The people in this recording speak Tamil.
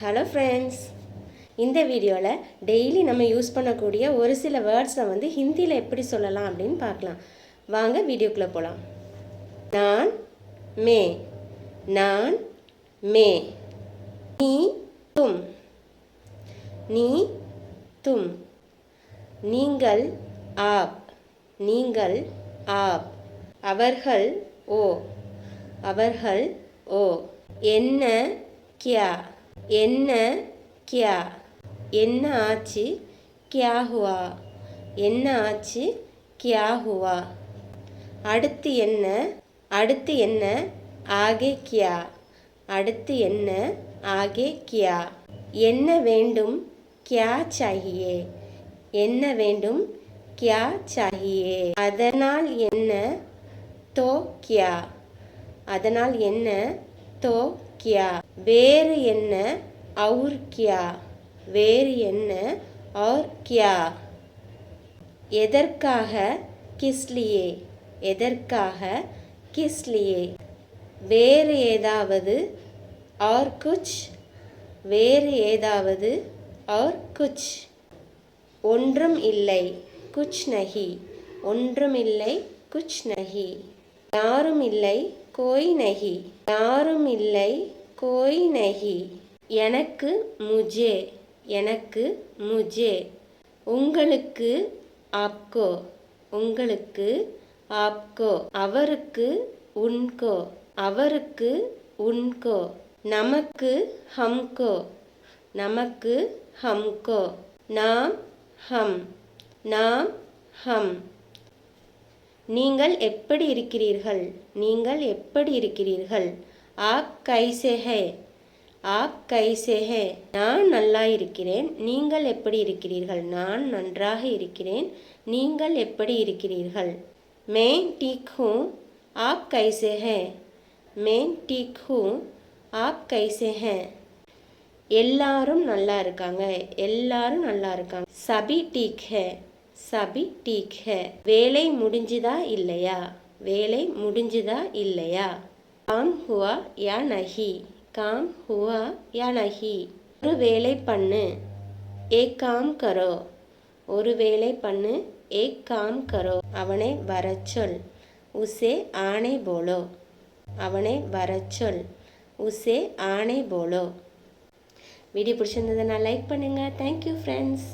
ஹலோ ஃப்ரெண்ட்ஸ் இந்த வீடியோவில் டெய்லி நம்ம யூஸ் பண்ணக்கூடிய ஒரு சில வேர்ட்ஸை வந்து ஹிந்தியில் எப்படி சொல்லலாம் அப்படின்னு பார்க்கலாம். வாங்க வீடியோக்குள்ளே போகலாம் நான் மே. நான் மே. நீ தும். நீ தும். நீங்கள் ஆப். நீங்கள் ஆப். அவர்கள் ஓ. அவர்கள் ஓ. என்ன கியா. என்ன கியா? என்ன ஆச்சு? கியா ஹுவா என்ன ஆச்சு? கியா ஹுவா அடுத்து என்ன? அடுத்து என்ன? ஆகே கியா. அடுத்து என்ன? ஆகே கியா. என்ன வேண்டும்? கியா சாகியே. என்ன வேண்டும்? கியா சாகியே. அதனால் என்ன? தோ கியா. அதனால் என்ன? தோ கியா வேறு என்ன அவுர் கியா வேறு என்ன ஆர் கியா எதற்காக கிஸ்லியே? எதற்காக கிஸ்லியே? வேறு ஏதாவது ஆர் குச் வேறு ஏதாவது ஆர் குச் ஒன்றும் இல்லை குச் நகி. ஒன்றுமில்லை குச் நகி. யாரும் இல்லை கோய் நஹி யாரும் இல்லை கோய் நஹி எனக்கு முஜே. எனக்கு முஜே. உங்களுக்கு ஆப்கோ. உங்களுக்கு ஆப்கோ. அவருக்கு உன்கோ. அவருக்கு உன்கோ. நமக்கு ஹம்கோ. நமக்கு ஹம்கோ. நாம் ஹம். நாம் ஹம். நீங்கள் எப்படி இருக்கிறீர்கள்? நீங்கள் எப்படி இருக்கிறீர்கள்? ஆப் கைசே ஹே ஆப் கைசே ஹே நான் நல்லா இருக்கிறேன். நீங்கள் எப்படி இருக்கிறீர்கள்? நான் நன்றாக இருக்கிறேன். நீங்கள் எப்படி இருக்கிறீர்கள்? மே டீக் ஹூ ஆப் கைசே ஹே மே டீக் ஹூ ஆப் கைசே ஹே எல்லாரும் நல்லா இருக்காங்க. எல்லாரும் நல்லா இருக்காங்க. சபி டீக் ஹே சபி டீக் ஹே வேலை முடிஞ்சுதா இல்லையா? வேலை முடிஞ்சுதா இல்லையா? காம் ஹுவா யா நஹி காம் ஹுவா யா நஹி ஒரு வேலை பண்ணு. ஏக் காம் கரோ. ஒரு வேலை பண்ணு. ஏக் காம் கரோ. அவனை வரச்சொல். உசே ஆணை போலோ. அவனை வரச்சொல். உசே ஆணை போலோ. வீடியோ பிடிச்சிருந்ததை நான் லைக் பண்ணுங்கள் தேங்க்யூ ஃப்ரெண்ட்ஸ்